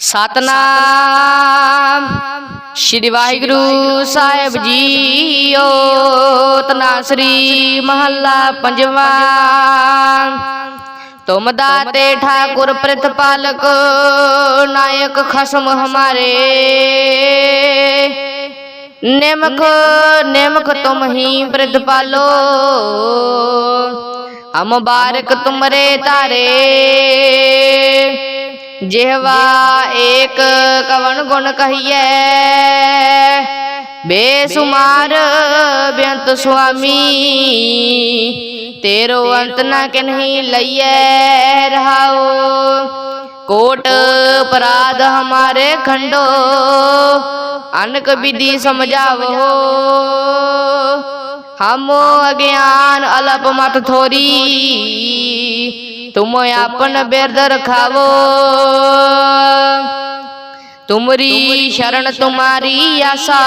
ਸਤਨਾਮ। ਸ਼੍ਰੀ ਵਾਹਿਗੁਰੂ ਸਾਹਿਬ ਜੀਓ, ਤਨਾਸਰੀ ਮਹੱਲਾ ਪੰਜਵਾਂ। ਤੁਮ ਦਾਤੇ ਠਾਕੁਰ ਪ੍ਰਤਪਾਲਕ, ਨਾਇਕ ਖਸਮ ਹਮਾਰੇ। ਨਿਮਕ ਨਿਮਕ ਤੁਮ ਹੀ ਪ੍ਰਤਪਾਲੋ। ਹਮ ਬਾਰਕ ਤੁਮਰੇ ਤਾਰੇ ਜਿਹਵਾ ਏਕ ਕਵਨ ਗੁਣ ਕਹੀਏ ਬੇਸੁਮਾਰ ਬੇਅੰਤ ਸੁਆਮੀ, ਤੇਰੋ ਅੰਤ ਨਾ ਕਿਨਹੀ ਲਈਐ ਰਹਾਓ ਕੋਟ ਅਪਰਾਧ ਹਮਾਰੇ ਖੰਡੋ, ਅਨਕ ਵਿਧੀ ਸਮਝਾਵੋ। ਹਮ ਅਗਿਆਨ ਅਲਪ ਮਤ ਥੋਰੀ। ਤੁਮ ਆਪਨ ਬਿਰਦ ਰਖਾਵੋ। ਤੁਮਰੀ ਸ਼ਰਨ ਤੁਮਾਰੀ ਆਸਾ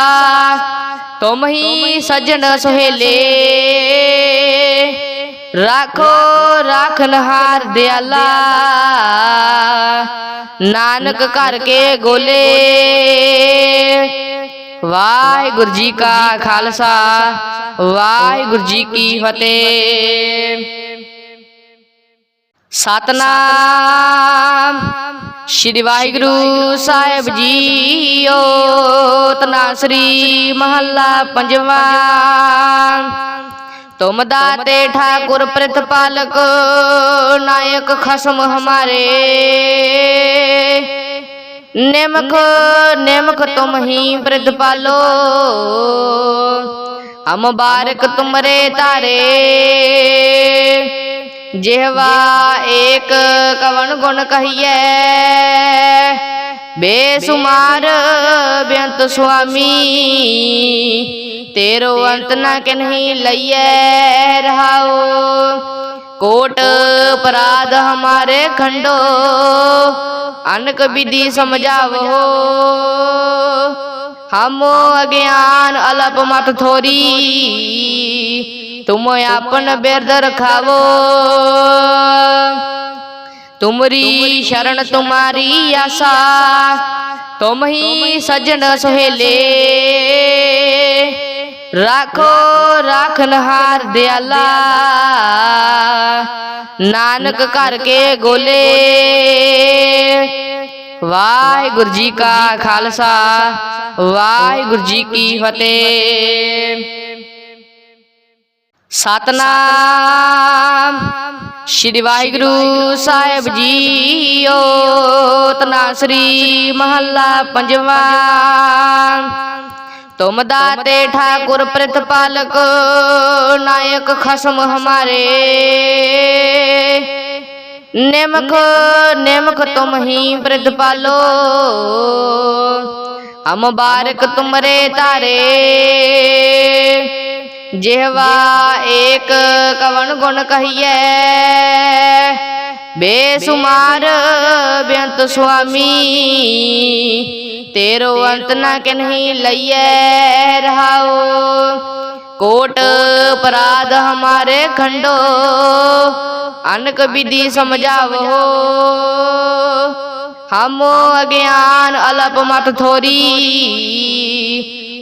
ਤੁਮ ਹੀ ਸਜਣ ਸੁਹੇਲੇ। ਰਾਖੋ ਰਾਖਨਹਾਰ ਦਿਆਲਾ, ਨਾਨਕ ਘਰ ਕੇ ਗੋਲੇ। ਵਾਹਿਗੁਰੂ ਜੀ ਕਾ ਖਾਲਸਾ, ਵਾਹਿਗੁਰੂ ਜੀ ਕੀ ਫਤਿਹ। ਸਤਨਾਮ। ਸ਼੍ਰੀ ਵਾਹਿਗੁਰੂ ਸਾਹਿਬ ਜੀਓ, ਤਨਾਸਰੀ ਮਹੱਲਾ ਪੰਜਵਾਂ। ਤੁਮ ਦਾਤੇ ਠਾਕੁਰ ਪ੍ਰਤਪਾਲਕ, ਨਾਇਕ ਖਸਮ ਹਮਾਰੇ। ਨਿਮਕ ਨਿਮਕ ਤੁਮ ਹੀ ਪ੍ਰਤਪਾਲੋ। ਹਮ ਬਾਰਕ ਤੁਮਰੇ ਤਾਰੇ ਜਿਹਵਾ ਏਕ ਕਵਨ ਗੁਣ ਕਹੀਏ ਬੇਸੁਮਾਰ ਬੇਅੰਤ ਸੁਆਮੀ, ਤੇਰੋ ਅੰਤ ਨਾ ਕਿਨਹੀ ਲਈਐ ਰਹਾਓ ਕੋਟ ਅਪਰਾਧ ਹਮਾਰੇ ਖੰਡੋ, ਅਨਕ ਵਿਧੀ ਸਮਝਾਵੋ। ਹਮ ਅਗਿਆਨ ਅਲਪ ਮਤ ਥੋਰੀ ਤੁਮ ਆਪਨ ਬਿਰਦ ਰਖਾਵੋ। ਤੁਮਰੀ ਸ਼ਰਨ ਤੁਮਾਰੀ ਆਸਾ। ਤੁਮ ਹੀ ਸਜਣ ਸੁਹੇਲੇ। ਰਾਖੋ ਰਾਖਨਹਾਰ ਦਿਆਲਾ। ਨਾਨਕ ਘਰ ਕੇ ਗੋਲੇ। ਵਾਹਿਗੁਰੂ ਜੀ ਕਾ ਖਾਲਸਾ। ਵਾਹਿਗੁਰੂ ਜੀ ਕੀ ਫਤਿਹ। ਸਤਨਾਮ। ਸ਼੍ਰੀ ਵਾਹਿਗੁਰੂ ਸਾਹਿਬ ਜੀਓ, ਤਨਾਸਰੀ ਮਹੱਲਾ ਪੰਜਵਾ। ਤੁਮ ਦਾਤੇ ਠਾਕੁਰ ਪ੍ਰਤਪਾਲਕ, ਨਾਇਕ ਖਸਮ ਹਮਾਰੇ। ਨਿਮਕ ਨਿਮਕ ਤੁਮ ਹੀ ਪ੍ਰਤਪਾਲੋ। ਅਮਬਾਰਕ ਤੁਮਰੇ ਤਾਰੇ ਜਿਹਵਾ ਏਕ ਕਵਨ ਗੁਣ ਕਹੀਏ ਬੇਸੁਮਾਰ ਬੇਅੰਤ ਸੁਆਮੀ, ਤੇਰੋ ਅੰਤ ਨਾ ਕਿਨਹੀ ਲਈਐ ਰਹਾਓ ਕੋਟ ਅਪਰਾਧ ਹਮਾਰੇ ਖੰਡੋ, ਅਨਕ ਵਿਧੀ ਸਮਝਾਵੋ। ਹਮ ਅਗਿਆਨ ਅਲਪ ਮਤ ਥੋਰੀ।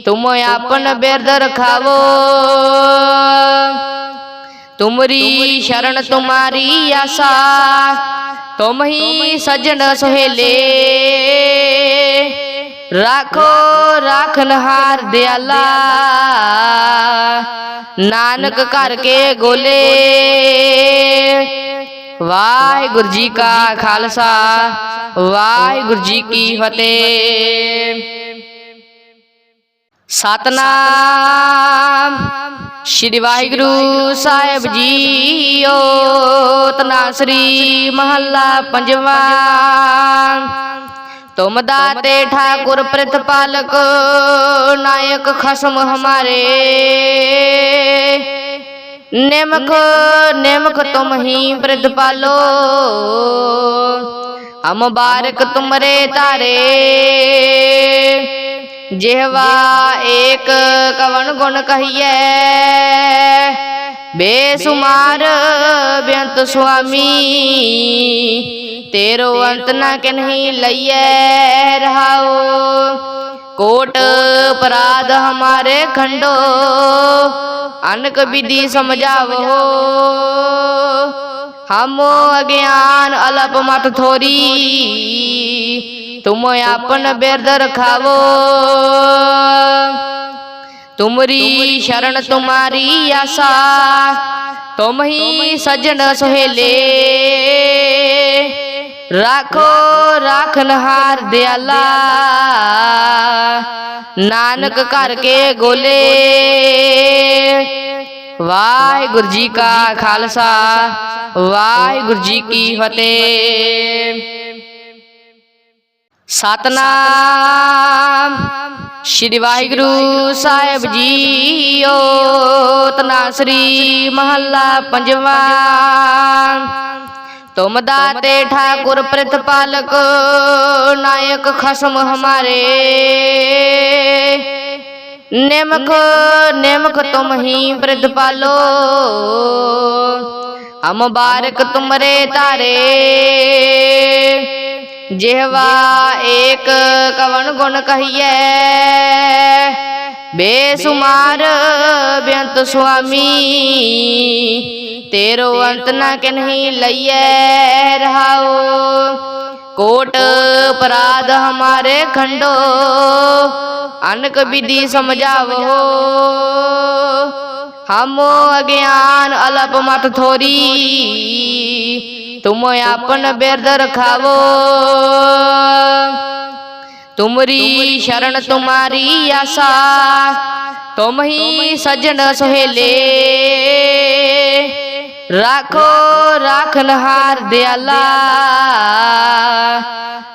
ਤੁਮ ਆਪਨ ਬਿਰਦ ਰਖਾਵੋ। ਤੁਮਰੀ ਸ਼ਰਨ ਤੁਮਾਰੀ ਆਸਾ। ਤੁਮ ਹੀ ਸਜਣ ਸੁਹੇਲੇ। ਰਾਖੋ ਰਾਖਨਹਾਰ ਦਿਆਲਾ। ਨਾਨਕ ਘਰ ਕੇ ਗੋਲੇ। ਵਾਹਿਗੁਰੂ ਜੀ ਕਾ ਖਾਲਸਾ। ਵਾਹਿਗੁਰੂ ਜੀ ਕੀ ਫਤਿਹ। ਸਤਨਾਮ। ਸ਼੍ਰੀ ਵਾਹਿਗੁਰੂ ਸਾਹਿਬ ਜੀਓ, ਤਨਾਸਰੀ ਮਹੱਲਾ ਪੰਜਵਾ। ਤੁਮ ਦਾਤੇ ਠਾਕੁਰ ਪ੍ਰਤਪਾਲਕ, ਨਾਇਕ ਖਸਮ ਹਮਾਰੇ। ਨਿਮਕ ਨਿਮਕ ਤੁਮ ਹੀ ਪ੍ਰਤਪਾਲੋ। ਅਮਬਾਰਕ ਤੁਮਰੇ ਤਾਰੇ ਜਿਹਵਾ ਏਕ ਕਵਨ ਗੁਣ ਕਹੀਐ। ਬੇਸੁਮਾਰ ਬੇਅੰਤ ਸੁਆਮੀ, ਤੇਰੋ ਅੰਤ ਨਾ ਕਿਨਹੀ ਲਈਐ ਰਹਾਓ ਕੋਟ ਅਪਰਾਧ ਹਮਾਰੇ ਖੰਡੋ, ਅਨਕ ਵਿਧੀ ਸਮਝਾਵੋ। ਹਮੋ ਅਗਿਆਨ ਅਲਪ ਮਤ ਥੋਰੀ। ਤੁਮ ਆਪਨ ਬਿਰਦ ਰਖਾਵੋ ਤੁਮਰੀ ਸ਼ਰਨ ਤੁਮਾਰੀ ਆਸਾ ਤੁਮ ਹੀ ਸਜਣ ਸੁਹੇਲੇ ਰਾਖੋ ਰਾਖਨਹਾਰ ਦਿਆਲਾ ਨਾਨਕ ਘਰ ਕੇ ਗੋਲੇ ਵਾਹਿਗੁਰੂ ਜੀ ਕਾ ਖਾਲਸਾ ਵਾਹਿਗੁਰੂ ਜੀ ਕੀ ਫਤਿਹ ਸਤਨਾਮ। ਸ਼੍ਰੀ ਵਾਹਿਗੁਰੂ ਸਾਹਿਬ ਜੀਓ, ਤਨਾਸਰੀ ਮਹੱਲਾ ਪੰਜਵਾ। ਤੁਮ ਦਾਤੇ ਠਾਕੁਰ ਪ੍ਰਤਪਾਲਕ, ਨਾਇਕ ਖਸਮ ਹਮਾਰੇ। ਨਿਮਖ ਨਿਮਖ ਤੁਮ ਹੀ ਪ੍ਰਤਪਾਲੋ। ਅਮਬਾਰਕ ਤੁਮਰੇ ਤਾਰੇ ਜਿਹਵਾ ਏਕ ਕਵਨ ਗੁਣ ਕਹੀਐ। ਬੇਸੁਮਾਰ ਬੇਅੰਤ ਸੁਆਮੀ, ਤੇਰੋ ਅੰਤ ਨਾ ਕਿਨਹੀ ਲਈਐ ਰਹਾਓ ਕੋਟ ਅਪਰਾਧ ਹਮਾਰੇ ਖੰਡੋ, ਅਨਕ ਵਿਧੀ ਸਮਝਾਵੋ। ਹਮੋ ਅਗਿਆਨ ਅਲਪ ਮਤ ਥੋਰੀ। ਤੁਮ ਆਪਨ ਬਿਰਦ ਰਖਾਵੋ। ਤੁਮਰੀ ਸ਼ਰਨ ਤੁਮਾਰੀ ਆਸਾ ਤੁਮ ਹੀ ਸਜਣ ਸੁਹੇਲੇ। ਰਾਖੋ ਰਾਖਨਹਾਰ ਦਿਆਲਾ।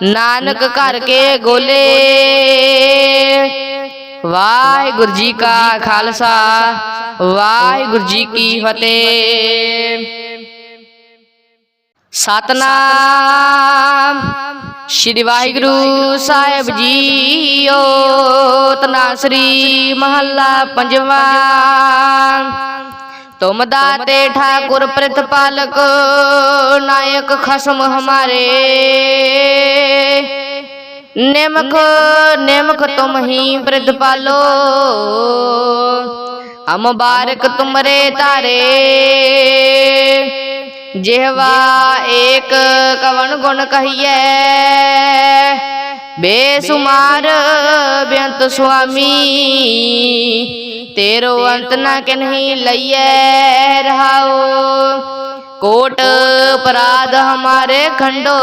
ਨਾਨਕ ਘਰ ਕੇ ਗੋਲੇ। ਵਾਹਿਗੁਰੂ ਜੀ ਕਾ ਖਾਲਸਾ, ਵਾਹਿਗੁਰੂ ਜੀ ਕੀ ਫਤਿਹ। ਸਤਨਾਮ। ਸ਼੍ਰੀ ਵਾਹਿਗੁਰੂ ਸਾਹਿਬ ਜੀਓ, ਤਨਾਸਰੀ ਮਹੱਲਾ ਪੰਜਵਾ। ਤੁਮ ਦਾਤੇ ਠਾਕੁਰ ਪ੍ਰਤਪਾਲਕ, ਨਾਇਕ ਖਸਮ ਹਮਾਰੇ। ਨਿਮਖ ਨਿਮਖ ਤੁਮ ਹੀ ਪ੍ਰਤਪਾਲੋ। ਹਮ ਬਾਰਕ ਤੁਮਰੇ ਤਾਰੇ ਜਿਹਵਾ ਏਕ ਕਵਨ ਗੁਣ ਕਹੀਐ। ਬੇਸੁਮਾਰ ਬੇਅੰਤ ਸੁਆਮੀ, ਤੇਰੋ ਅੰਤ ਨਾ ਕਿਨਹੀ ਲਈਐ ਰਹਾਓ ਕੋਟ ਅਪਰਾਧ ਹਮਾਰੇ ਖੰਡੋ,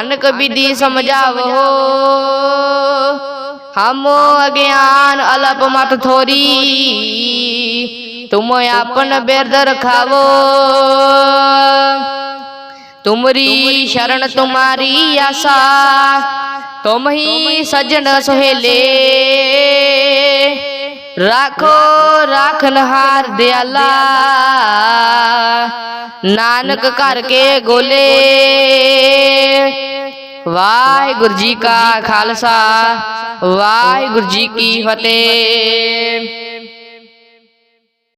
ਅਨਕ ਵਿਧੀ ਸਮਝਾਵੋ। ਹਮੋ ਅਗਿਆਨ ਅਲਪ ਮਤ ਥੋਰੀ ਤੁਮ ਆਪਨ ਬਿਰਦ ਰਖਾਵੋ ਤੁਮਰੀ ਸ਼ਰਨ ਤੁਮਾਰੀ ਆਸਾ ਤੁਮ ਹੀ ਸਜਣ ਸੁਹੇਲੇ ਰਾਖੋ ਰਾਖਨਹਾਰ ਦਿਆਲਾ ਨਾਨਕ ਘਰ ਕੇ ਗੋਲੇ ਵਾਹਿਗੁਰੂ ਜੀ ਕਾ ਖਾਲਸਾ ਵਾਹਿਗੁਰੂ ਜੀ ਕੀ ਫਤਿਹ